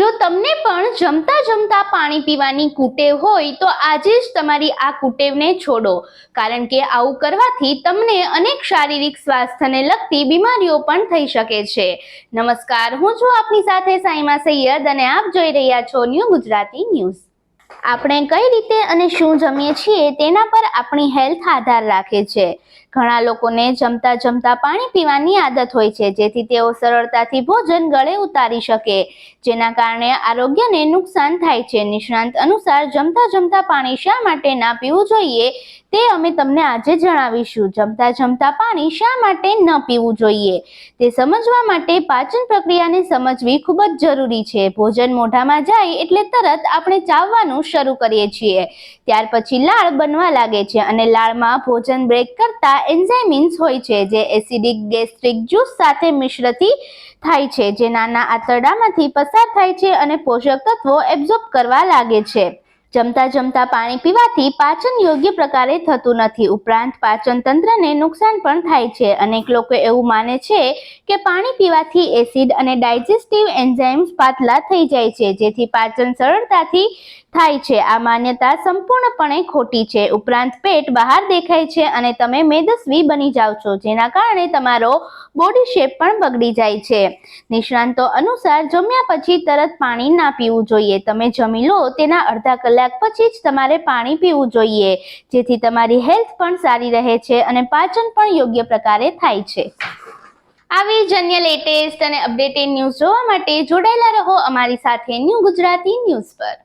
જો તમને પણ જમતા જમતા પાણી પીવાની કુટેવ હોય, તો આજે જ તમારી આ કુટેવને છોડો. કારણ કે આવું કરવાથી તમને અનેક શારીરિક સ્વાસ્થ્યને લગતી બીમારીઓ પણ થઈ શકે છે. નમસ્કાર, હું છું આપની સાથે સાઈમા સૈયદ અને આપ જોઈ રહ્યા છો ન્યૂ ગુજરાતી ન્યૂઝ આપણે કઈ રીતે અને શું જમીએ છીએ તેના પર આપણી હેલ્થ આધાર રાખે છે. ઘણા લોકોને જમતા જમતા પાણી પીવાની આદત હોય છે, જેથી તેઓ સરળતાથી ભોજન ગળે ઉતારી શકે, જેના કારણે આરોગ્યને નુકસાન થાય છે. નિષ્ણાંત અનુસાર જમતા જમતા પાણી શા માટે ના પીવું જોઈએ તે અમે તમને આજે જણાવીશું. જમતા જમતા પાણી શા માટે ન પીવું જોઈએ તે સમજવા માટે પાચન પ્રક્રિયાને સમજવી ખૂબ જ જરૂરી છે. ભોજન મોઢામાં જાય એટલે તરત આપણે ચાવવાનું શરૂ કરીએ છીએ. ત્યાર પછી લાળ બનવા લાગે છે અને લાળમાં ભોજન બ્રેક કરતા એન્ઝાઇમિન્સ હોય છે જે એસિડિક ગેસ્ટ્રિક જ્યુસ સાથે મિશ્રથી થાય છે, જે નાના આંતરડામાંથી પસાર થાય છે અને પોષક તત્વો એબ્ઝોર્બ કરવા લાગે છે. જમતા જમતા પાણી પીવાથી પાચન યોગ્ય પ્રકારે થતું નથી. ઉપરાંત પાચન તંત્રને નુકસાન પણ થાય છે. અનેક લોકો એવું માને છે કે પાણી પીવાથી એસિડ અને ડાયજેસ્ટિવ એન્ઝાઇમ્સ પાતલા થઈ જાય છે, જેથી પાચન સરળતાથી થાય છે. આ માન્યતા સંપૂર્ણપણે ખોટી છે. ઉપરાંત પેટ બહાર દેખાય છે અને તમે મેદસ્વી બની જાઓ છો, જેના કારણે તમારો બોડી શેપ પણ બગડી જાય છે. નિષ્ણાંતો અનુસાર જમ્યા પછી તરત પાણી ના પીવું જોઈએ. તમે જમી લો, તેના અડધા કલાક પછી જ તમારે પાણી પીવું જોઈએ. જેથી તમારી હેલ્થ પણ સારી રહે છે અને પાચન પણ યોગ્ય પ્રકારે થાય છે. આવી જ અન્ય લેટેસ્ટ અને અપડેટેડ ન્યૂઝ જોવા માટે જોડાયેલા રહો અમારી સાથે ન્યૂ ગુજરાતી ન્યૂઝ પર.